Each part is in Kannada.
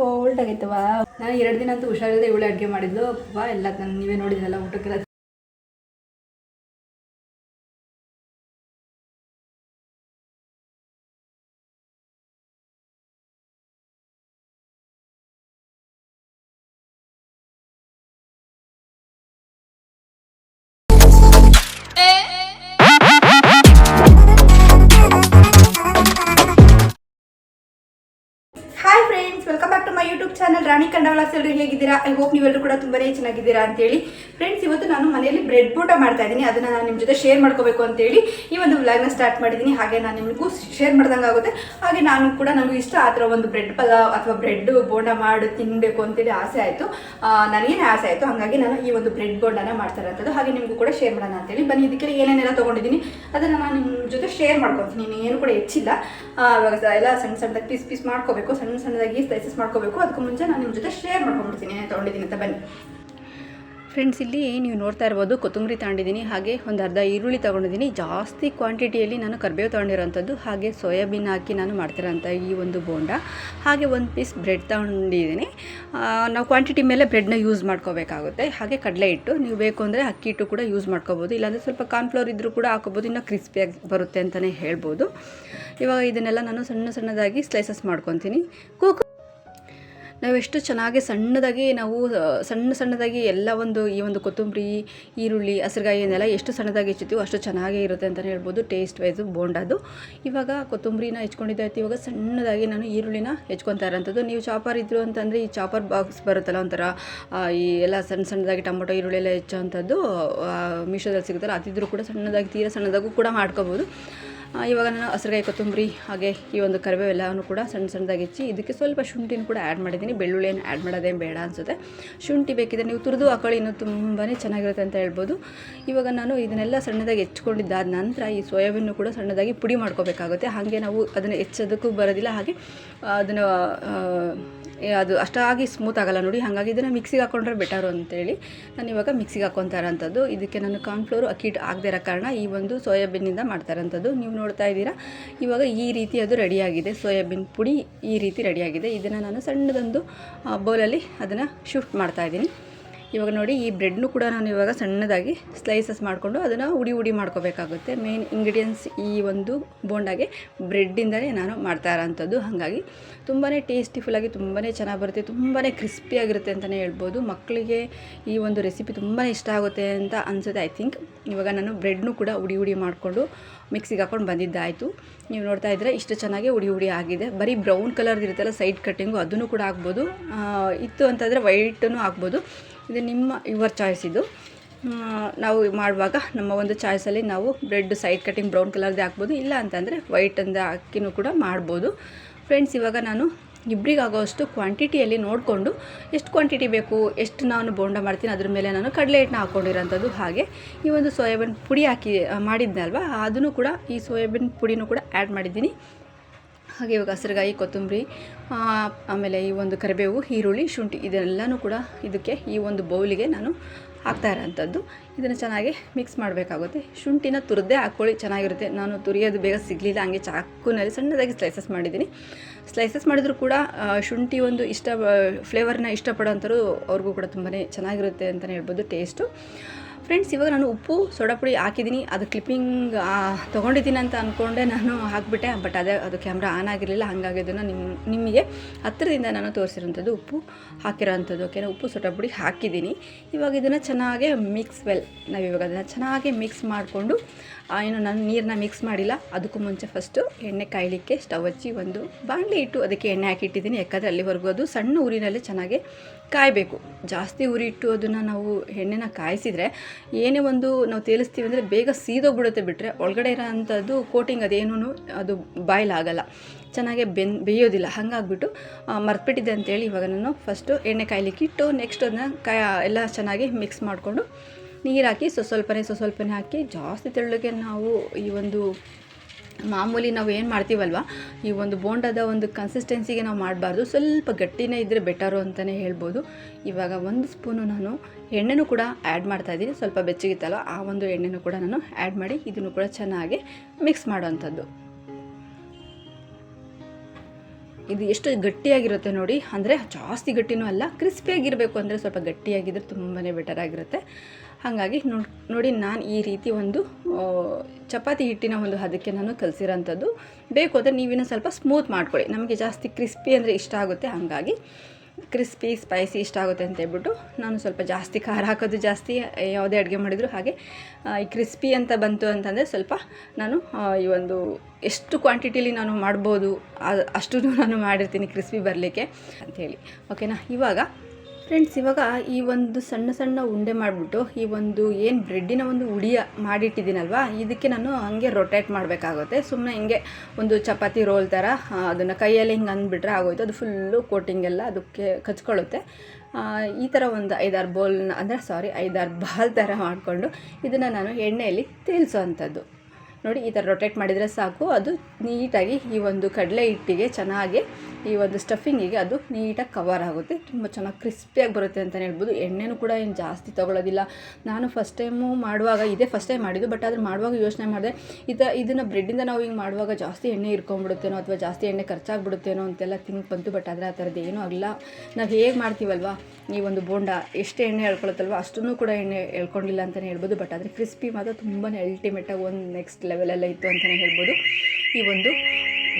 ಕೋಲ್ಡ್ ಆಗೈತವ? ನಾನು ಎರಡು ದಿನ ಅಂತೂ ಹುಷಾರಿಲ್ಲದೆ ಇವಳು ಅಡುಗೆ ಮಾಡಿದ್ಲು. ವಾ ಎಲ್ಲ, ನಾನು ನೀವೇ ನೋಡಿದ್ರಲ್ಲ ಊಟಕ್ಕೆಲ್ಲ. ಚಾನಲ್ ರಾಣಿ ಕಂಡವಳಾಸ್ ಎಲ್ಲರೂ ಹೇಗಿದ್ದೀರಾ? ಐ ಹೋಪ್ ನೀವೆಲ್ಲರೂ ಕೂಡ ತುಂಬಾನೇ ಚೆನ್ನಾಗಿದ್ದೀರಾ ಅಂತೇಳಿ. ಫ್ರೆಂಡ್ಸ್ ಇವತ್ತು ನಾನು ಮನೆಯಲ್ಲಿ ಬ್ರೆಡ್ ಬೋಟ ಮಾಡ್ತಾ ಇದ್ದೀನಿ. ಅದನ್ನ ನಾನು ನಿಮ್ಮ ಜೊತೆ ಶೇರ್ ಮಾಡ್ಕೋಬೇಕು ಅಂತೇಳಿ ಈ ಒಂದು ವ್ಲಾಗ್ನ ಸ್ಟಾರ್ಟ್ ಮಾಡಿದ್ದೀನಿ. ಹಾಗೆ ನಾನು ನಿಮಗೂ ಶೇರ್ ಮಾಡ್ದಂಗೆ ಆಗುತ್ತೆ. ಹಾಗೆ ನಾನು ಕೂಡ ನನಗೂ ಇಷ್ಟ ಆ ಥರ ಒಂದು ಬ್ರೆಡ್ ಪಲಾವ್ ಅಥವಾ ಬ್ರೆಡ್ ಬೋಂಡ ಮಾಡಿ ತಿನ್ನಬೇಕು ಅಂತೇಳಿ ಆಸೆ ಆಯಿತು. ನನಗೇನೆ ಆಸೆ ಆಯಿತು. ಹಾಗಾಗಿ ನಾನು ಈ ಒಂದು ಬ್ರೆಡ್ ಬೋಂಡನ ಮಾಡ್ತಾ ಇರೋಂಥದ್ದು. ಹಾಗೆ ನಿಮಗೂ ಕೂಡ ಶೇರ್ ಮಾಡೋಣ ಅಂತೇಳಿ. ಬನ್ನಿ ಇದಕ್ಕೆ ಏನೇನೆಲ್ಲ ತೊಗೊಂಡಿದ್ದೀನಿ. ಅದನ್ನು ನಾನು ನಿಮ್ಮ ಜೊತೆ ಶೇರ್ ಮಾಡ್ಕೊತೀನಿ. ಏನು ಕೂಡ ಹೆಚ್ಚಿಲ್ಲ. ಇವಾಗ ಎಲ್ಲ ಸಣ್ಣ ಸಣ್ಣದಾಗಿ ಪೀಸ್ ಪೀಸ್ ಮಾಡ್ಕೋಬೇಕು. ಸಣ್ಣ ಸಣ್ಣದಾಗಿ ಸ್ಲೈಸಸ್ ಮಾಡ್ಕೋಬೇಕು. ಅದಕ್ಕೂ ಮುಂಚೆ ನಾನು ನಿಮ್ಮ ಜೊತೆ ಶೇರ್ ಮಾಡ್ಕೊಂಡ್ಬಿಡ್ತೀನಿ ಏನೇನು ತೊಗೊಂಡಿದ್ದೀನಿ ಅಂತ ಬನ್ನಿ. ಫ್ರೆಂಡ್ಸ್ ಇಲ್ಲಿ ನೀವು ನೋಡ್ತಾ ಇರ್ಬೋದು, ಕೊತ್ತಂಬರಿ ತಗೊಂಡಿದ್ದೀನಿ, ಹಾಗೆ ಒಂದು ಅರ್ಧ ಈರುಳ್ಳಿ ತೊಗೊಂಡಿದ್ದೀನಿ. ಜಾಸ್ತಿ ಕ್ವಾಂಟಿಟಿಯಲ್ಲಿ ನಾನು ಕರಿಬೇವು ತೊಗೊಂಡಿರೋಂಥದ್ದು, ಹಾಗೆ ಸೋಯಾಬೀನ್ ಹಾಕಿ ನಾನು ಮಾಡ್ತಿರೋಂಥ ಈ ಒಂದು ಬೋಂಡ. ಹಾಗೆ ಒಂದು ಪೀಸ್ ಬ್ರೆಡ್ ತೊಗೊಂಡಿದ್ದೀನಿ. ನಾವು ಕ್ವಾಂಟಿಟಿ ಮೇಲೆ ಬ್ರೆಡ್ನ ಯೂಸ್ ಮಾಡ್ಕೋಬೇಕಾಗುತ್ತೆ. ಹಾಗೆ ಕಡಲೆ ಹಿಟ್ಟು, ನೀವು ಬೇಕು ಅಂದರೆ ಅಕ್ಕಿ ಹಿಟ್ಟು ಕೂಡ ಯೂಸ್ ಮಾಡ್ಕೋಬೋದು. ಇಲ್ಲಾಂದರೆ ಸ್ವಲ್ಪ ಕಾರ್ನ್ಫ್ಲವರ್ ಇದ್ದರೂ ಕೂಡ ಹಾಕೋಬೋದು ಇನ್ನೂ ಕ್ರಿಸ್ಪಿಯಾಗಿ ಬರುತ್ತೆ ಅಂತಲೇ ಹೇಳ್ಬೋದು. ಇವಾಗ ಇದನ್ನೆಲ್ಲ ನಾನು ಸಣ್ಣ ಸಣ್ಣದಾಗಿ ಸ್ಲೈಸಸ್ ಮಾಡ್ಕೊತೀನಿ. ಕೂಕ್ ನಾವು ಎಷ್ಟು ಚೆನ್ನಾಗಿ ಸಣ್ಣದಾಗಿ ನಾವು ಸಣ್ಣ ಸಣ್ಣದಾಗಿ ಎಲ್ಲ ಒಂದು, ಈ ಒಂದು ಕೊತ್ತಂಬರಿ, ಈರುಳ್ಳಿ ಹಸಿರುಗಾಯಿನೆಲ್ಲ ಎಷ್ಟು ಸಣ್ಣದಾಗಿ ಹೆಚ್ಚುತ್ತೀವೋ ಅಷ್ಟು ಚೆನ್ನಾಗೇ ಇರುತ್ತೆ ಅಂತಲೇ ಹೇಳ್ಬೋದು ಟೇಸ್ಟ್ ವೈಸು ಬೋಂಡದು. ಇವಾಗ ಕೊತ್ತಂಬರಿನ ಹೆಚ್ಕೊಂಡಿದ್ದಾಯ್ತು ಇವಾಗ ಸಣ್ಣದಾಗಿ ನಾನು ಈರುಳ್ಳಿನ ಹೆಚ್ಕೊತಾ ಇರೋಂಥದ್ದು. ನೀವು ಚಾಪರ್ ಇದ್ರು ಅಂತಂದರೆ ಈ ಚಾಪರ್ ಬಾಕ್ಸ್ ಬರುತ್ತಲ್ಲ ಒಂಥರ ಈ ಎಲ್ಲ ಸಣ್ಣ ಸಣ್ಣದಾಗಿ ಟೊಮೊಟೊ, ಈರುಳ್ಳಿ ಎಲ್ಲ ಹೆಚ್ಚೋವಂಥದ್ದು ಮೀಶೋದಲ್ಲಿ ಸಿಗುತ್ತಲ್ಲ, ಅದಿದ್ರೂ ಕೂಡ ಸಣ್ಣದಾಗಿ, ತೀರಾ ಸಣ್ಣದಾಗೂ ಕೂಡ ಮಾಡ್ಕೋಬೋದು. ಇವಾಗ ನಾನು ಹಸಿರುಗಾಯಿ ಕೊತ್ತಂಬರಿ ಹಾಗೆ ಈ ಒಂದು ಕರಿಬೇವೆಲ್ಲವೂ ಕೂಡ ಸಣ್ಣ ಸಣ್ಣದಾಗಿ ಹೆಚ್ಚಿ ಇದಕ್ಕೆ ಸ್ವಲ್ಪ ಶುಂಠಿನ ಕೂಡ ಆ್ಯಡ್ ಮಾಡಿದ್ದೀನಿ. ಬೆಳ್ಳುಳ್ಳಿಯನ್ನು ಆ್ಯಡ್ ಮಾಡೋದೇ ಬೇಡ ಅನಿಸುತ್ತೆ. ಶುಂಠಿ ಬೇಕಿದ್ರೆ ನೀವು ತುರಿದು ಹಾಕೊಳ್ಳಿ, ಇನ್ನೂ ತುಂಬಾ ಚೆನ್ನಾಗಿರುತ್ತೆ ಅಂತ ಹೇಳ್ಬೋದು. ಇವಾಗ ನಾನು ಇದನ್ನೆಲ್ಲ ಸಣ್ಣದಾಗಿ ಹೆಚ್ಕೊಂಡಿದ್ದಾದ ನಂತರ ಈ ಸೋಯಾಬೀನು ಕೂಡ ಸಣ್ಣದಾಗಿ ಪುಡಿ ಮಾಡ್ಕೋಬೇಕಾಗುತ್ತೆ. ಹಾಗೆ ನಾವು ಅದನ್ನು ಹೆಚ್ಚೋದಕ್ಕೂ ಬರೋದಿಲ್ಲ. ಹಾಗೆ ಅದನ್ನು ಅದು ಅಷ್ಟಾಗಿ ಸ್ಮೂತ್ ಆಗಲ್ಲ ನೋಡಿ. ಹಾಗಾಗಿ ಇದನ್ನು ಮಿಕ್ಸಿಗೆ ಹಾಕೊಂಡ್ರೆ ಬೆಟರು ಅಂತೇಳಿ ನಾನು ಇವಾಗ ಮಿಕ್ಸಿಗೆ ಇರೋಂಥದ್ದು. ಇದಕ್ಕೆ ನಾನು ಕಾರ್ನ್ಫ್ಲೋರು ಅಕ್ಕಿ ಆಗದೇ ಇರೋ ಕಾರಣ ಈ ಒಂದು ಸೋಯಾಬೀನಿಂದ ಮಾಡ್ತಾ ಇರೋಂಥದ್ದು. ನೀವು ನೋಡ್ತಾ ಇದ್ದೀರಾ? ಇವಾಗ ಈ ರೀತಿ ಅದು ರೆಡಿಯಾಗಿದೆ. ಸೋಯಾಬೀನ್ ಪುಡಿ ಈ ರೀತಿ ರೆಡಿಯಾಗಿದೆ. ಇದನ್ನು ನಾನು ಸಣ್ಣದೊಂದು ಬೌಲಲ್ಲಿ ಅದನ್ನು ಶಿಫ್ಟ್ ಮಾಡ್ತಾ ಇದ್ದೀನಿ. ಇವಾಗ ನೋಡಿ ಈ ಬ್ರೆಡ್ನು ಕೂಡ ನಾನು ಇವಾಗ ಸಣ್ಣದಾಗಿ ಸ್ಲೈಸಸ್ ಮಾಡಿಕೊಂಡು ಅದನ್ನು ಉಡಿ ಉಡಿ ಮಾಡ್ಕೋಬೇಕಾಗುತ್ತೆ. ಮೇನ್ ಇಂಗ್ರೀಡಿಯೆಂಟ್ಸ್ ಈ ಒಂದು ಬೋಂಡಾಗೆ ಬ್ರೆಡ್ಡಿಂದಲೇ ನಾನು ಮಾಡ್ತಾ ಇರೋಂಥದ್ದು. ಹಾಗಾಗಿ ತುಂಬಾ ಟೇಸ್ಟಿಫುಲ್ಲಾಗಿ ತುಂಬಾ ಚೆನ್ನಾಗಿ ಬರುತ್ತೆ ತುಂಬಾ ಕ್ರಿಸ್ಪಿಯಾಗಿರುತ್ತೆ ಅಂತಲೇ ಹೇಳ್ಬೋದು. ಮಕ್ಕಳಿಗೆ ಈ ಒಂದು ರೆಸಿಪಿ ತುಂಬಾ ಇಷ್ಟ ಆಗುತ್ತೆ ಅಂತ ಅನಿಸುತ್ತೆ ಐ ಥಿಂಕ್ ಇವಾಗ ನಾನು ಬ್ರೆಡ್ನು ಕೂಡ ಉಡಿ ಉಡಿ ಮಾಡಿಕೊಂಡು ಮಿಕ್ಸಿಗೆ ಹಾಕೊಂಡು ಬಂದಿದ್ದಾಯಿತು. ನೀವು ನೋಡ್ತಾ ಇದ್ದರೆ ಇಷ್ಟು ಚೆನ್ನಾಗಿ ಉಡಿ ಉಡಿ ಆಗಿದೆ. ಬರೀ ಬ್ರೌನ್ ಕಲರ್ದು ಇರುತ್ತಲ್ಲ ಸೈಡ್ ಕಟ್ಟಿಂಗು ಅದನ್ನು ಕೂಡ ಹಾಕ್ಬೋದು. ಆ, ಇತ್ತು ಅಂತಂದರೆ ವೈಟನ್ನು ಹಾಕ್ಬೋದು. ಇದು ನಿಮ್ಮ ಯುವರ್ ಚಾಯ್ಸ್ ಇದು. ನಾವು ಮಾಡುವಾಗ ನಮ್ಮ ಒಂದು ಚಾಯ್ಸಲ್ಲಿ ನಾವು ಬ್ರೆಡ್, ಸೈಡ್ ಕಟ್ಟಿಂಗ್ ಬ್ರೌನ್ ಕಲರ್ದೇ ಹಾಕ್ಬೋದು. ಇಲ್ಲ ಅಂತಂದರೆ ವೈಟಂದ ಅಕ್ಕಿನೂ ಕೂಡ ಮಾಡ್ಬೋದು. ಫ್ರೆಂಡ್ಸ್ ಇವಾಗ ನಾನು ಇಬ್ಬರಿಗಾಗೋಷ್ಟು ಕ್ವಾಂಟಿಟಿಯಲ್ಲಿ ನೋಡಿಕೊಂಡು ಎಷ್ಟು ಕ್ವಾಂಟಿಟಿ ಬೇಕು, ಎಷ್ಟು ನಾನು ಬೋಂಡ ಮಾಡ್ತೀನಿ, ಅದ್ರ ಮೇಲೆ ನಾನು ಕಡಲೆ ಹಿಟ್ಟನ್ನ ಹಾಕ್ಕೊಂಡಿರೋಂಥದ್ದು ಹಾಗೆ ಈ ಒಂದು ಸೋಯಾಬೀನ್ ಪುಡಿ ಹಾಕಿ ಮಾಡಿದ್ನಲ್ವ? ಅದನ್ನು ಕೂಡ ಈ ಸೋಯಾಬೀನ್ ಪುಡಿನೂ ಕೂಡ ಆ್ಯಡ್ ಮಾಡಿದ್ದೀನಿ. ಹಾಗೆ ಇವಾಗ ಹಸಿರುಗಾಯಿ, ಕೊತ್ತಂಬರಿ ಆಮೇಲೆ ಈ ಒಂದು ಕರಿಬೇವು, ಈರುಳ್ಳಿ, ಶುಂಠಿ ಇದೆಲ್ಲನೂ ಕೂಡ ಇದಕ್ಕೆ ಈ ಒಂದು ಬೌಲಿಗೆ ನಾನು ಹಾಕ್ತಾ ಇರೋಂಥದ್ದು. ಇದನ್ನು ಚೆನ್ನಾಗಿ ಮಿಕ್ಸ್ ಮಾಡಬೇಕಾಗುತ್ತೆ. ಶುಂಠಿನ ತುರಿದೇ ಹಾಕ್ಕೊಳ್ಳಿ ಚೆನ್ನಾಗಿರುತ್ತೆ. ನಾನು ತುರಿಯೋದು ಬೇಗ ಸಿಗಲಿಲ್ಲ, ಹಂಗೆ ಚಾಕುನಲ್ಲಿ ಸಣ್ಣದಾಗಿ ಸ್ಲೈಸಸ್ ಮಾಡಿದ್ದೀನಿ. ಸ್ಲೈಸಸ್ ಮಾಡಿದರೂ ಕೂಡ ಶುಂಠಿ ಒಂದು ಇಷ್ಟ ಫ್ಲೇವರ್ನ ಇಷ್ಟಪಡೋಂಥವ್ರು ಅವ್ರಿಗೂ ಕೂಡ ತುಂಬಾ ಚೆನ್ನಾಗಿರುತ್ತೆ ಅಂತಲೇ ಹೇಳ್ಬೋದು ಟೇಸ್ಟು ಫ್ರೆಂಡ್ಸ್, ಇವಾಗ ನಾನು ಉಪ್ಪು, ಸೋಡಾ ಪುಡಿ ಹಾಕಿದ್ದೀನಿ. ಅದು ಕ್ಲಿಪ್ಪಿಂಗ್ ತೊಗೊಂಡಿದ್ದೀನಿ ಅಂತ ಅಂದ್ಕೊಂಡೆ ನಾನು ಹಾಕ್ಬಿಟ್ಟೆ. ಬಟ್ ಅದೇ, ಅದು ಕ್ಯಾಮ್ರಾ ಆನ್ ಆಗಿರಲಿಲ್ಲ, ಹಾಗಾಗಿ ಅದನ್ನು ನಿಮ್ಮ ನಿಮಗೆ ಹತ್ತಿರದಿಂದ ನಾನು ತೋರಿಸಿರೋಂಥದ್ದು ಉಪ್ಪು ಹಾಕಿರೋಂಥದ್ದು ಓಕೆನಾ ಉಪ್ಪು, ಸೋಡಾ ಪುಡಿ ಹಾಕಿದ್ದೀನಿ. ಇವಾಗ ಇದನ್ನು ಚೆನ್ನಾಗಿ ಮಿಕ್ಸ್ ವೆಲ್ ನಾವು ಇವಾಗ ಅದನ್ನು ಚೆನ್ನಾಗಿ ಮಿಕ್ಸ್ ಮಾಡಿಕೊಂಡು ಏನು ನಾನು ನೀರನ್ನ ಮಿಕ್ಸ್ ಮಾಡಿಲ್ಲ. ಅದಕ್ಕೂ ಮುಂಚೆ ಫಸ್ಟು ಎಣ್ಣೆ ಕಾಯಲಿಕ್ಕೆ ಸ್ಟವ್ ಹಚ್ಚಿ ಒಂದು ಬಾಣಲೆ ಇಟ್ಟು ಅದಕ್ಕೆ ಎಣ್ಣೆ ಹಾಕಿಟ್ಟಿದ್ದೀನಿ. ಯಾಕಂದರೆ ಅಲ್ಲಿವರೆಗೂ ಅದು ಸಣ್ಣ ಊರಿನಲ್ಲಿ ಚೆನ್ನಾಗಿ ಕಾಯಬೇಕು. ಜಾಸ್ತಿ ಉರಿ ಇಟ್ಟು ಅದನ್ನು ನಾವು ಎಣ್ಣೆನ ಕಾಯಿಸಿದರೆ ಏನೇ ಒಂದು ನಾವು ತೇಲಿಸ್ತೀವಿ ಅಂದರೆ ಬೇಗ ಸೀದೋಗ್ಬಿಡುತ್ತೆ ಬಿಟ್ಟರೆ ಒಳಗಡೆ ಇರೋ ಅಂಥದ್ದು ಕೋಟಿಂಗ್ ಅದೇನೂ ಅದು ಬಾಯ್ಲ್ ಆಗಲ್ಲ ಚೆನ್ನಾಗಿ ಬೆನ್, ಬೇಯೋದಿಲ್ಲ. ಹಾಗಾಗ್ಬಿಟ್ಟು ಮರ್ತ್ಬಿಟ್ಟಿದ್ದೆ ಅಂತೇಳಿ ಇವಾಗ ನಾನು ಫಸ್ಟು ಎಣ್ಣೆ ಕಾಯಲಿಕ್ಕೆ ಇಟ್ಟು ನೆಕ್ಸ್ಟ್ ಅದನ್ನ ಕಾಯ ಎಲ್ಲ ಚೆನ್ನಾಗಿ ಮಿಕ್ಸ್ ಮಾಡಿಕೊಂಡು ನೀರು ಹಾಕಿ ಸೊ ಸ್ವಲ್ಪನೇ ಹಾಕಿ ಜಾಸ್ತಿ ತೆಳ್ಳಗೆ ನಾವು ಈ ಒಂದು ಮಾಮೂಲಿ ನಾವು ಏನು ಮಾಡ್ತೀವಲ್ವ, ಈ ಒಂದು ಬೋಂಡದ ಒಂದು ಕನ್ಸಿಸ್ಟೆನ್ಸಿಗೆ ನಾವು ಮಾಡಬಾರ್ದು. ಸ್ವಲ್ಪ ಗಟ್ಟಿನೇ ಇದ್ದರೆ ಬೆಟರು ಅಂತಲೇ ಹೇಳ್ಬೋದು. ಇವಾಗ ಒಂದು ಸ್ಪೂನು ನಾನು ಎಣ್ಣೆನೂ ಕೂಡ ಆ್ಯಡ್ ಮಾಡ್ತಾ ಇದ್ದೀನಿ. ಸ್ವಲ್ಪ ಬೆಚ್ಚಗಿತ್ತಲ್ಲ, ಆ ಒಂದು ಎಣ್ಣೆನೂ ಕೂಡ ನಾನು ಆ್ಯಡ್ ಮಾಡಿ ಇದನ್ನು ಕೂಡ ಚೆನ್ನಾಗಿ ಮಿಕ್ಸ್ ಮಾಡೋವಂಥದ್ದು. ಇದು ಎಷ್ಟು ಗಟ್ಟಿಯಾಗಿರುತ್ತೆ ನೋಡಿ, ಅಂದರೆ ಜಾಸ್ತಿ ಗಟ್ಟಿನೂ ಅಲ್ಲ ಕ್ರಿಸ್ಪಿಯಾಗಿರಬೇಕು ಅಂದರೆ ಸ್ವಲ್ಪ ಗಟ್ಟಿಯಾಗಿದ್ದರೆ ತುಂಬಾ ಬೆಟರ್ ಆಗಿರುತ್ತೆ. ಹಾಗಾಗಿ ನೋಡಿ ನಾನು ಈ ರೀತಿ ಒಂದು ಚಪಾತಿ ಹಿಟ್ಟಿನ ಒಂದು ಹದಕ್ಕೆ ನಾನು ಕಲಿಸಿರೋಂಥದ್ದು. ಬೇಕು ಅಂದರೆ ನೀವಿನ್ನೂ ಸ್ವಲ್ಪ ಸ್ಮೂತ್ ಮಾಡ್ಕೊಳ್ಳಿ. ನಮಗೆ ಜಾಸ್ತಿ ಕ್ರಿಸ್ಪಿ ಅಂದರೆ ಇಷ್ಟ ಆಗುತ್ತೆ. ಹಾಗಾಗಿ ಕ್ರಿಸ್ಪಿ, ಸ್ಪೈಸಿ ಇಷ್ಟ ಆಗುತ್ತೆ ಅಂತ ಹೇಳ್ಬಿಟ್ಟು ನಾನು ಸ್ವಲ್ಪ ಜಾಸ್ತಿ ಖಾರ ಹಾಕೋದು ಜಾಸ್ತಿ ಯಾವುದೇ ಅಡುಗೆ ಮಾಡಿದ್ರು ಹಾಗೆ ಈ ಕ್ರಿಸ್ಪಿ ಅಂತ ಬಂತು ಅಂತಂದರೆ ಸ್ವಲ್ಪ ನಾನು ಈ ಒಂದು ಎಷ್ಟು ಕ್ವಾಂಟಿಟಿಲಿ ನಾನು ಮಾಡ್ಬೋದು ಅಷ್ಟು ನಾನು ಮಾಡಿರ್ತೀನಿ ಕ್ರಿಸ್ಪಿ ಬರಲಿಕ್ಕೆ ಅಂಥೇಳಿ ಓಕೆನಾ? ಇವಾಗ ಫ್ರೆಂಡ್ಸ್, ಇವಾಗ ಈ ಒಂದು ಸಣ್ಣ ಸಣ್ಣ ಉಂಡೆ ಮಾಡಿಬಿಟ್ಟು ಈ ಒಂದು ಏನು ಬ್ರೆಡ್ಡಿನ ಒಂದು ಉಡಿಯ ಮಾಡಿಟ್ಟಿದ್ದೀನಲ್ವಾ, ಇದಕ್ಕೆ ನಾನು ಹಂಗೆ ರೊಟೇಟ್ ಮಾಡಬೇಕಾಗುತ್ತೆ. ಸುಮ್ಮನೆ ಹಿಂಗೆ ಒಂದು ಚಪಾತಿ ರೋಲ್ ಥರ ಅದನ್ನು ಕೈಯಲ್ಲಿ ಹಿಂಗೆ ಅಂದ್ಬಿಟ್ರೆ ಆಗೋಯ್ತು. ಅದು ಫುಲ್ಲು ಕೋಟಿಂಗ್ ಎಲ್ಲ ಅದಕ್ಕೆ ಕಚ್ಕೊಳ್ಳುತ್ತೆ. ಈ ಥರ ಒಂದು ಐದಾರು ಬೋಲ್ನ ಅಂದರೆ ಸಾರಿ ಐದಾರು ಬಾಲ್ ಥರ ಮಾಡಿಕೊಂಡು ಇದನ್ನು ನಾನು ಎಣ್ಣೆಯಲ್ಲಿ ತೇಲ್ಸೋ ಅಂಥದ್ದು ನೋಡಿ, ಈ ಥರ ರೊಟೇಟ್ ಮಾಡಿದರೆ ಸಾಕು. ಅದು ನೀಟಾಗಿ ಈ ಒಂದು ಕಡಲೆ ಹಿಟ್ಟಿಗೆ ಚೆನ್ನಾಗಿ ಈ ಒಂದು ಸ್ಟಫಿಂಗಿಗೆ ಅದು ನೀಟಾಗಿ ಕವರ್ ಆಗುತ್ತೆ. ತುಂಬ ಚೆನ್ನಾಗಿ ಕ್ರಿಸ್ಪಿಯಾಗಿ ಬರುತ್ತೆ ಅಂತಲೇ ಹೇಳ್ಬೋದು. ಎಣ್ಣೆನೂ ಕೂಡ ಏನು ಜಾಸ್ತಿ ತೊಗೊಳೋದಿಲ್ಲ. ನಾನು ಫಸ್ಟ್ ಟೈಮು ಮಾಡುವಾಗ, ಇದೇ ಫಸ್ಟ್ ಟೈಮ್ ಮಾಡಿದ್ದು ಬಟ್ ಆದರೆ ಮಾಡುವಾಗ ಯೋಚನೆ ಮಾಡಿದೆ, ಇದು, ಇದನ್ನು ಬ್ರೆಡ್ಡಿಂದ ನಾವು ಹಿಂಗೆ ಮಾಡುವಾಗ ಜಾಸ್ತಿ ಎಣ್ಣೆ ಇರ್ಕೊಂಡ್ಬಿಡುತ್ತೇನೋ ಅಥವಾ ಜಾಸ್ತಿ ಎಣ್ಣೆ ಖರ್ಚಾಗ್ಬಿಡುತ್ತೇನೋ ಅಂತೆಲ್ಲ ತಿಂಕ್ ಬಂತು ಬಟ್ ಆದರೆ ಆ ಥರದ್ದು ಏನೂ ಆಗಿಲ್ಲ ನಾವು ಹೇಗೆ ಮಾಡ್ತೀವಲ್ವಾ? ಈ ಒಂದು ಬೋಂಡ ಎಷ್ಟು ಎಣ್ಣೆ ಹೇಳ್ಕೊಳತ್ತಲ್ವ? ಅಷ್ಟನ್ನು ಕೂಡ ಎಣ್ಣೆ ಹೇಳ್ಕೊಂಡಿಲ್ಲ ಅಂತಲೇ ಹೇಳ್ಬೋದು ಬಟ್ ಆದರೆ ಕ್ರಿಸ್ಪಿ ಮಾತ್ರ ತುಂಬಾ ಅಲ್ಟಿಮೇಟಾಗಿ ಒಂದು ನೆಕ್ಸ್ಟ್ ಲೆವೆಲೆಲ್ಲ ಇತ್ತು ಅಂತಲೇ ಹೇಳ್ಬೋದು. ಈ ಒಂದು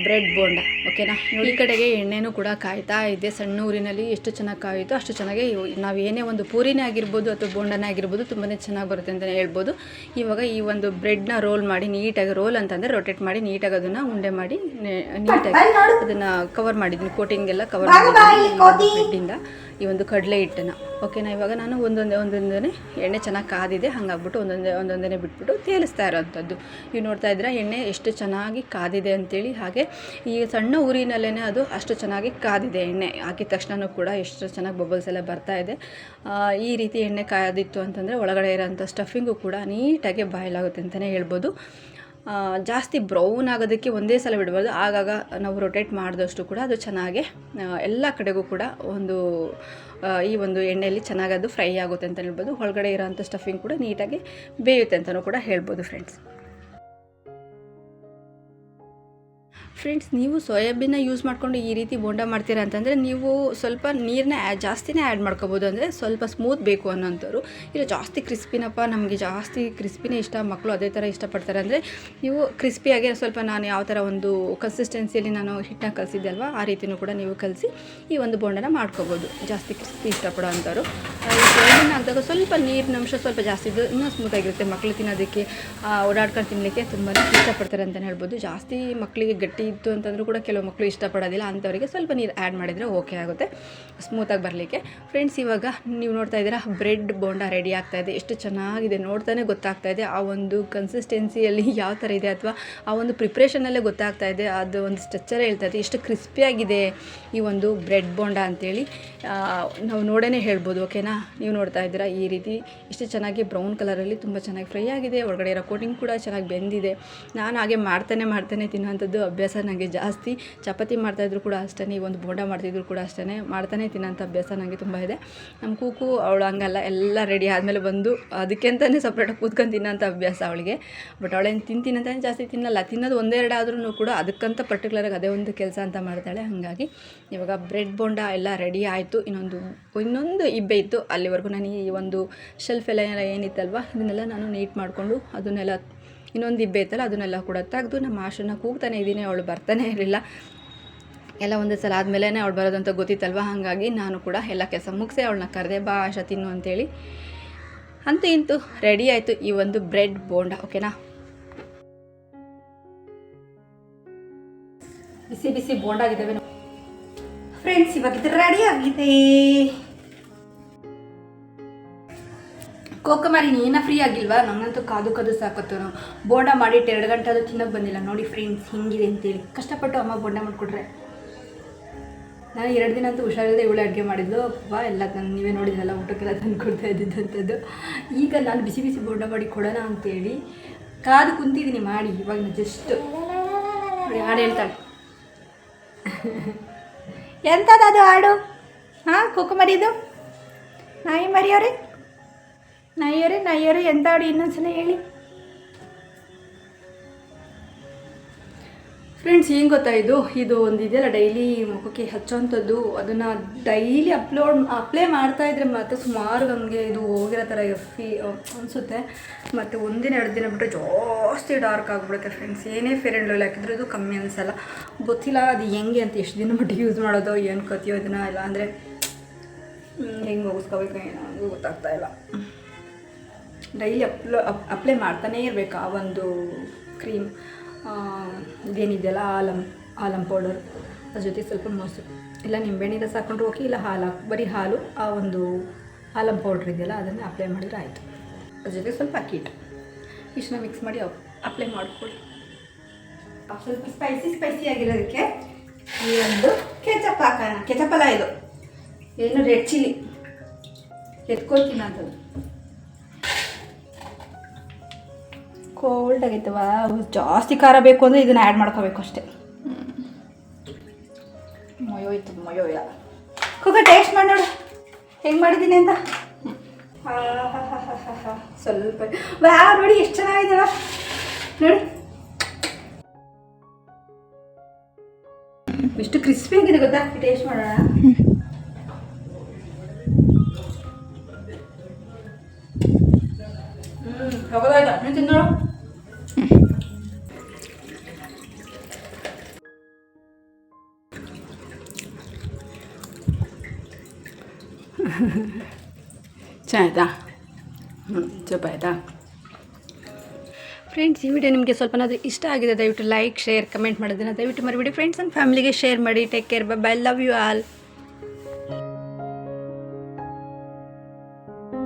ಬ್ರೆಡ್ ಬೋಂಡ ಓಕೆನಾ? ನೋಡಿ ಈ ಕಡೆಗೆ ಎಣ್ಣೆನೂ ಕೂಡ ಕಾಯ್ತಾ ಇದೆ ಸಣ್ಣ ಊರಿನಲ್ಲಿ ಎಷ್ಟು ಚೆನ್ನಾಗಿ ಕಾಯಿತು ಅಷ್ಟು ಚೆನ್ನಾಗಿ ನಾವು ಏನೇ ಒಂದು ಪೂರಿನೇ ಆಗಿರ್ಬೋದು ಅಥವಾ ಬೋಂಡನೇ ಆಗಿರ್ಬೋದು ತುಂಬಾ ಚೆನ್ನಾಗಿ ಬರುತ್ತೆ ಅಂತಲೇ ಹೇಳ್ಬೋದು. ಇವಾಗ ಈ ಒಂದು ಬ್ರೆಡ್ನ ರೋಲ್ ಮಾಡಿ ನೀಟಾಗಿ ರೋಲ್ ಅಂತಂದರೆ ರೊಟೇಟ್ ಮಾಡಿ ನೀಟಾಗಿ ಅದನ್ನು ಉಂಡೆ ಮಾಡಿ ನೀಟಾಗಿ ಅದನ್ನು ಕವರ್ ಮಾಡಿದ್ದೀನಿ ಕೋಟಿಂಗ್ ಎಲ್ಲ ಕವರ್ ಮಾಡಿದ್ದೀನಿ ಬ್ರೆಡ್ಡಿಂದ ಈ ಒಂದು ಕಡಲೆ ಹಿಟ್ಟನ್ನು. ಓಕೆನಾ ಇವಾಗ ನಾನು ಒಂದೊಂದೇ ಒಂದೊಂದೇ ಎಣ್ಣೆ ಚೆನ್ನಾಗಿ ಕಾದಿದೆ, ಹಾಗಾಗ್ಬಿಟ್ಟು ಒಂದೊಂದೇ ಒಂದೊಂದೇ ಬಿಟ್ಬಿಟ್ಟು ತೇಲಿಸ್ತಾ ಇರೋವಂಥದ್ದು ನೀವು ನೋಡ್ತಾ ಇದ್ದೀರಾ ಎಣ್ಣೆ ಎಷ್ಟು ಚೆನ್ನಾಗಿ ಕಾದಿದೆ ಅಂತೇಳಿ, ಹಾಗೆ ಈ ಸಣ್ಣ ಊರಿನಲ್ಲೇ ಅದು ಅಷ್ಟು ಚೆನ್ನಾಗಿ ಕಾದಿದೆ ಎಣ್ಣೆ. ಹಾಕಿದ ತಕ್ಷಣವೂ ಕೂಡ ಎಷ್ಟು ಚೆನ್ನಾಗಿ ಬಬಲ್ಸ್ ಎಲ್ಲ ಬರ್ತಾ ಇದೆ. ಈ ರೀತಿ ಎಣ್ಣೆ ಕಾದಿತ್ತು ಅಂತಂದರೆ ಒಳಗಡೆ ಇರೋಂಥ ಸ್ಟಫಿಂಗು ಕೂಡ ನೀಟಾಗಿ ಬಾಯ್ಲ್ ಆಗುತ್ತೆ ಅಂತಲೇ ಹೇಳ್ಬೋದು. ಜಾಸ್ತಿ ಬ್ರೌನ್ ಆಗೋದಕ್ಕೆ ಒಂದೇ ಸಲ ಬಿಡಬಾರ್ದು. ಆಗಾಗ ನಾವು ರೊಟೇಟ್ ಮಾಡಿದಷ್ಟು ಕೂಡ ಅದು ಚೆನ್ನಾಗಿ ಎಲ್ಲ ಕಡೆಗೂ ಕೂಡ ಒಂದು ಈ ಒಂದು ಎಣ್ಣೆಯಲ್ಲಿ ಚೆನ್ನಾಗಿ ಫ್ರೈ ಆಗುತ್ತೆ ಅಂತ ಹೇಳ್ಬೋದು. ಒಳಗಡೆ ಇರೋಂಥ ಸ್ಟಫಿಂಗ್ ಕೂಡ ನೀಟಾಗಿ ಬೇಯುತ್ತೆ ಅಂತಲೂ ಕೂಡ ಹೇಳ್ಬೋದು ಫ್ರೆಂಡ್ಸ್ ಫ್ರೆಂಡ್ಸ್ ನೀವು ಸೋಯಾಬೀನ ಯೂಸ್ ಮಾಡಿಕೊಂಡು ಈ ರೀತಿ ಬೋಂಡ ಮಾಡ್ತೀರಾ ಅಂತಂದರೆ ನೀವು ಸ್ವಲ್ಪ ನೀರನ್ನ ಜಾಸ್ತಿನೇ ಆ್ಯಡ್ ಮಾಡ್ಕೋಬೋದು ಅಂದರೆ ಸ್ವಲ್ಪ ಸ್ಮೂತ್ ಬೇಕು ಅನ್ನೋಂಥವ್ರು. ಇಲ್ಲ, ಜಾಸ್ತಿ ಕ್ರಿಸ್ಪಿನಪ್ಪ ನಮಗೆ ಜಾಸ್ತಿ ಕ್ರಿಸ್ಪಿನೇ ಇಷ್ಟ ಮಕ್ಕಳು ಅದೇ ಥರ ಇಷ್ಟಪಡ್ತಾರೆ ಅಂದರೆ ನೀವು ಕ್ರಿಸ್ಪಿಯಾಗಿ ಸ್ವಲ್ಪ ನಾನು ಯಾವ ಥರ ಒಂದು ಕನ್ಸಿಸ್ಟೆನ್ಸಿಯಲ್ಲಿ ನಾನು ಹಿಟ್ಟನ್ನ ಕಲಿಸಿದ್ದೆ ಅಲ್ವಾ, ಆ ರೀತಿನೂ ಕೂಡ ನೀವು ಕಲಿಸಿ ಈ ಒಂದು ಬೋಂಡನ ಮಾಡ್ಕೋಬೋದು. ಜಾಸ್ತಿ ಕ್ರಿಸ್ಪಿ ಇಷ್ಟಪಡೋ ಅಂಥವ್ರು. ಸೋಯಾಬೀನ್ ಸ್ವಲ್ಪ ನೀರಿನ ಅಂಶ ಸ್ವಲ್ಪ ಜಾಸ್ತಿ ಇದ್ದು ಇನ್ನೂ ಸ್ಮೂತಾಗಿರುತ್ತೆ ಮಕ್ಕಳು ತಿನ್ನೋದಕ್ಕೆ ಓಡಾಡ್ಕೊಂಡು ತಿನ್ನಲಿಕ್ಕೆ ತುಂಬಾ ಇಷ್ಟಪಡ್ತಾರೆ ಅಂತಲೇ ಹೇಳ್ಬೋದು. ಜಾಸ್ತಿ ಮಕ್ಕಳಿಗೆ ಗಟ್ಟಿ ಇತ್ತು ಅಂತಂದ್ರೂ ಕೂಡ ಕೆಲವು ಮಕ್ಕಳು ಇಷ್ಟಪಡೋದಿಲ್ಲ, ಅಂಥವರಿಗೆ ಸ್ವಲ್ಪ ನೀರು ಆ್ಯಡ್ ಮಾಡಿದರೆ ಓಕೆ ಆಗುತ್ತೆ. ಸ್ಮೂತಾಗಿ ಬರಲಿಕ್ಕೆ. ಫ್ರೆಂಡ್ಸ್ ಇವಾಗ ನೀವು ನೋಡ್ತಾ ಇದ್ದೀರಾ ಬ್ರೆಡ್ ಬೋಂಡ ರೆಡಿ ಆಗ್ತಾ ಇದೆ. ಎಷ್ಟು ಚೆನ್ನಾಗಿದೆ, ನೋಡ್ತಾನೆ ಗೊತ್ತಾಗ್ತಾ ಇದೆ. ಆ ಒಂದು ಕನ್ಸಿಸ್ಟೆನ್ಸಿಯಲ್ಲಿ ಯಾವ ಥರ ಇದೆ ಅಥವಾ ಆ ಒಂದು ಪ್ರಿಪ್ರೇಷನಲ್ಲೇ ಗೊತ್ತಾಗ್ತಾ ಇದೆ. ಅದು ಒಂದು ಸ್ಟ್ರಕ್ಚರೇ ಹೇಳ್ತಾ ಇದೆ. ಎಷ್ಟು ಕ್ರಿಸ್ಪಿಯಾಗಿದೆ ಈ ಒಂದು ಬ್ರೆಡ್ ಬೋಂಡ ಅಂತೇಳಿ. ನಾವು ನೋಡೇ ಹೇಳ್ಬೋದು ಓಕೆನಾ ನೀವು ನೋಡ್ತಾ ಇದ್ದೀರಾ ಈ ರೀತಿ ಎಷ್ಟು ಚೆನ್ನಾಗಿ ಬ್ರೌನ್ ಕಲರಲ್ಲಿ ತುಂಬ ಚೆನ್ನಾಗಿ ಫ್ರೈ ಆಗಿದೆ. ಒಳಗಡೆ ಇರೋ ಕೋಟಿಂಗ್ ಕೂಡ ಚೆನ್ನಾಗಿ ಬೆಂದಿದೆ. ನಾನು ಹಾಗೆ ಮಾಡ್ತಾನೆ ಮಾಡ್ತಾನೆ ತಿನ್ನುವಂಥದ್ದು ಅಭ್ಯಾಸ ನನಗೆ ಜಾಸ್ತಿ. ಚಪಾತಿ ಮಾಡ್ತಾಯಿದ್ರು ಕೂಡ ಅಷ್ಟೇ ಈ ಒಂದು ಬೋಂಡ ಮಾಡ್ತಿದ್ರು ಕೂಡ ಅಷ್ಟೇ ಮಾಡ್ತಾನೆ ತಿನ್ನೋಂಥ ಅಭ್ಯಾಸ ನನಗೆ ತುಂಬ ಇದೆ. ನಮ್ಮ ಕೂಕು, ಅವಳು ಹಂಗಲ್ಲ, ಎಲ್ಲ ರೆಡಿ ಆದಮೇಲೆ ಬಂದು ಅದಕ್ಕೆ ಅಂತಲೇ ಸಪ್ರೇಟಾಗಿ ಕೂತ್ಕೊಂಡು ತಿನ್ನೋಂಥ ಅಭ್ಯಾಸ ಅವಳಿಗೆ. ಬಟ್ ಅವಳೇನು ತಿಂತೀನಿ ಅಂತಲೇ ಜಾಸ್ತಿ ತಿನ್ನಲ್ಲ. ತಿನ್ನೋದು ಒಂದೆರಡು ಆದ್ರೂ ಕೂಡ ಅದಕ್ಕಂತ ಪರ್ಟಿಕ್ಯುಲರಾಗಿ ಅದೇ ಒಂದು ಕೆಲಸ ಅಂತ ಮಾಡ್ತಾಳೆ. ಹಾಗಾಗಿ ಇವಾಗ ಬ್ರೆಡ್ ಬೋಂಡ ಎಲ್ಲ ರೆಡಿ ಆಯಿತು. ಇನ್ನೊಂದು ಇನ್ನೊಂದು ಇಬ್ಬೆ ಇತ್ತು. ಅಲ್ಲಿವರೆಗೂ ನಾನು ಈ ಒಂದು ಶೆಲ್ಫ್ ಎಲ್ಲ ಏನಿತ್ತಲ್ವ, ಇದನ್ನೆಲ್ಲ ನಾನು ನೀಟ್ ಮಾಡಿಕೊಂಡು ಅದನ್ನೆಲ್ಲ ಇನ್ನೊಂದು ಇಬ್ಬೆ ಇತ್ತಲ್ಲ, ಅದನ್ನೆಲ್ಲ ಕೂಡ ತೆಗೆದು ನಮ್ಮ ಆಶನ ಕೂಗ್ತಾನೆ ಇದ್ದೀನಿ, ಅವಳು ಬರ್ತಾನೆ ಇರಲಿಲ್ಲ. ಎಲ್ಲ ಒಂದು ಸಲ ಆದಮೇಲೆ ಅವಳು ಬರೋದಂತ ಗೊತ್ತಿತ್ತಲ್ವ? ಹಾಗಾಗಿ ನಾನು ಕೂಡ ಎಲ್ಲ ಕೆಲಸ ಮುಗಿಸಿ ಅವಳನ್ನ ಕರೆದೆ ಬಾ, ಆಶಾ ತಿನ್ನು ಅಂತೇಳಿ. ಅಂತ ಇಂತು ರೆಡಿ ಆಯಿತು ಈ ಒಂದು ಬ್ರೆಡ್ ಬೋಂಡ ಓಕೆನಾ ಬಿಸಿ ಬಿಸಿ ಬೋಂಡ ಆಗಿದ್ದಾವೆ ಫ್ರೆಂಡ್ಸ್ ಇವಾಗ ರೆಡಿ ಆಗಿದೆ. ಕೋಕಮಾರಿ ನೀನ ಫ್ರೀ ಆಗಿಲ್ವಾ? ನನ್ನಂತೂ ಕಾದು ಕದು ಸಾಕತ್ತು ನಾವು ಬೋಂಡ ಮಾಡಿಟ್ಟು ಎರಡು ಗಂಟೆ ಅದು ತಿನ್ನೋಕೆ ಬಂದಿಲ್ಲ. ನೋಡಿ ಫ್ರೆಂಡ್ಸ್ ಹಿಂಗಿದೆ ಅಂತೇಳಿ. ಕಷ್ಟಪಟ್ಟು ಅಮ್ಮ ಬೋಂಡ ಮಾಡಿಕೊಟ್ರೆ. ನಾನು ಎರಡು ದಿನ ಅಂತೂ ಹುಷಾರಿಲ್ಲದೆ ಇವಳು ಅಡುಗೆ ಮಾಡಿದ್ದು. ಅಪ್ಪ ಎಲ್ಲ ನಾನು, ನೀವೇ ನೋಡಿದ್ರಲ್ಲ, ಊಟಕ್ಕೆಲ್ಲ ತಂದು ಕೊಡ್ತಾ ಇದ್ದಿದ್ದಂಥದ್ದು. ಈಗ ನಾನು ಬಿಸಿ ಬಿಸಿ ಬೋಂಡ ಮಾಡಿ ಕೊಡೋಣ ಅಂತೇಳಿ ಕಾದು ಕುಂತಿದ್ದೀನಿ. ಮಾಡಿ, ಇವಾಗ ನಾನು ಜಸ್ಟ್ ಹಾಡು ಹೇಳ್ತಾಳೆ. ಎಂಥದ್ದು ಹಾಡು? ಹಾಂ ಕುಕ್ಕು ಮರಿದು? ನಾಯಿ ಮರಿಯೋರೆ ನಾಯಿಯವರೇ ನಾಯಿಯವರೇ ಎಂತಾಡಿ ಹಾಡು ಇನ್ನೊಂದ್ಸಲ ಹೇಳಿ. ಫ್ರೆಂಡ್ಸ್ ಏನು ಗೊತ್ತಾ ಇದು? ಇದು ಒಂದು ಇದೆಯಲ್ಲ ಡೈಲಿ ಮುಖಕ್ಕೆ ಹಚ್ಚೋವಂಥದ್ದು ಅದನ್ನು ಡೈಲಿ ಅಪ್ಲೋಡ್ ಅಪ್ಲೈ ಮಾಡ್ತಾ ಇದ್ರೆ ಮತ್ತೆ ಸುಮಾರು ನಮಗೆ ಇದು ಹೋಗಿರೋ ಥರ ಫೀ ಅನಿಸುತ್ತೆ. ಮತ್ತು ಒಂದಿನ, ಎರಡು ದಿನ ಬಿಟ್ಟರೆ ಜಾಸ್ತಿ ಡಾರ್ಕ್ ಆಗಿಬಿಡುತ್ತೆ ಫ್ರೆಂಡ್ಸ್ ಏನೇ ಫೇರ್ ಆ್ಯಂಡ್ ಲವ್ಲಿ ಹಾಕಿದ್ರು ಇದು ಕಮ್ಮಿ ಅನಿಸಲ್ಲ. ಗೊತ್ತಿಲ್ಲ, ಅದು ಹೆಂಗೆ ಅಂತ ಎಷ್ಟು ದಿನ ಮಟ್ಟಿಗೆ ಯೂಸ್ ಮಾಡೋದು, ಏನು ಕತಿಯೋ ಇದನ್ನು, ಇಲ್ಲ ಅಂದರೆ ಹೆಂಗೆ ಹೋಗಿಸ್ಕೋಬೇಕು ಏನೋ ಗೊತ್ತಾಗ್ತಾ ಇಲ್ಲ. ಡೈಲಿ ಅಪ್ಲೋ ಅಪ್ ಅಪ್ಲೈ ಮಾಡ್ತಾನೇ ಇರಬೇಕು ಆ ಒಂದು ಕ್ರೀಮ್. ಇದೇನಿದೆಯಲ್ಲ, ಆಲಂ ಆಲಂ ಪೌಡರ್. ಅದ್ರ ಜೊತೆ ಸ್ವಲ್ಪ ಮೊಸರು. ಇಲ್ಲ ನಿಂಬೆಣ್ಣೆ ರಸ ಹಾಕೊಂಡ್ರು ಹೋಗಿ ಇಲ್ಲ ಹಾಲು ಹಾಕಿ, ಬರೀ ಹಾಲು, ಆ ಒಂದು ಆಲಂ ಪೌಡ್ರ್ ಇದೆಯಲ್ಲ, ಅದನ್ನು ಅಪ್ಲೈ ಮಾಡಿದ್ರೆ ಆಯಿತು. ಅದ್ರ ಜೊತೆ ಸ್ವಲ್ಪ ಅಕ್ಕಿ ಹಿಟ್ಟು. ಇಷ್ಟನ್ನ ಮಿಕ್ಸ್ ಮಾಡಿ ಅಪ್ಲೈ ಮಾಡ್ಕೊಳ್ಳಿ. ಸ್ವಲ್ಪ ಸ್ಪೈಸಿ ಸ್ಪೈಸಿ ಆಗಿರೋದಕ್ಕೆ ಈ ಒಂದು ಕೆಚಪ್ ಹಾಕೋಣ. ಕೆಚಪ್ ಅಲ್ಲ ಇದು. ಏನು ರೆಡ್ ಚಿಲ್ಲಿ ಎತ್ಕೊಳ್ತೀನಿ ಅಂತದ್ದು ಕೋಲ್ಡ್ ಆಗೈತವ ಜಾಸ್ತಿ ಖಾರ ಬೇಕು ಅಂದರೆ ಇದನ್ನ ಆ್ಯಡ್ ಮಾಡ್ಕೋಬೇಕು ಅಷ್ಟೇ. ಮೊಯೋಯ್ತು ಇಲ್ಲ ಕುಕ ಟೇಸ್ಟ್ ಮಾಡಿ ನೋಡು. ಹೆಂಗೆ ಮಾಡಿದ್ದೀನಿ ಅಂತ. ಸ್ವಲ್ಪ. ವ್ಯಾ ನೋಡಿ ಎಷ್ಟು ಚೆನ್ನಾಗಿದೆವ ನೋಡಿ. ಎಷ್ಟು ಕ್ರಿಸ್ಪಿ ಆಗಿದೆ ಗೊತ್ತಾ? ಟೇಸ್ಟ್ ಮಾಡೋಣ. ಹ್ಮ್ ಹೋಗೋದಾಯ್ತಾ ಚೆನ್ನಾಯ್ತಾ ಹ್ಞೂ ಸ್ವಲ್ಪ ಆಯಿತಾ ಫ್ರೆಂಡ್ಸ್ ಈ ವಿಡಿಯೋ ನಿಮಗೆ ಸ್ವಲ್ಪನಾದರೂ ಇಷ್ಟ ಆಗಿದೆ, ದಯವಿಟ್ಟು ಲೈಕ್ ಶೇರ್ ಕಮೆಂಟ್ ಮಾಡೋದನ್ನು ದಯವಿಟ್ಟು ಮರಿಬಿಡಿ. ಫ್ರೆಂಡ್ಸ್ ಆ್ಯಂಡ್ ಫ್ಯಾಮಿಲಿಗೆ ಶೇರ್ ಮಾಡಿ. Take care bye love you all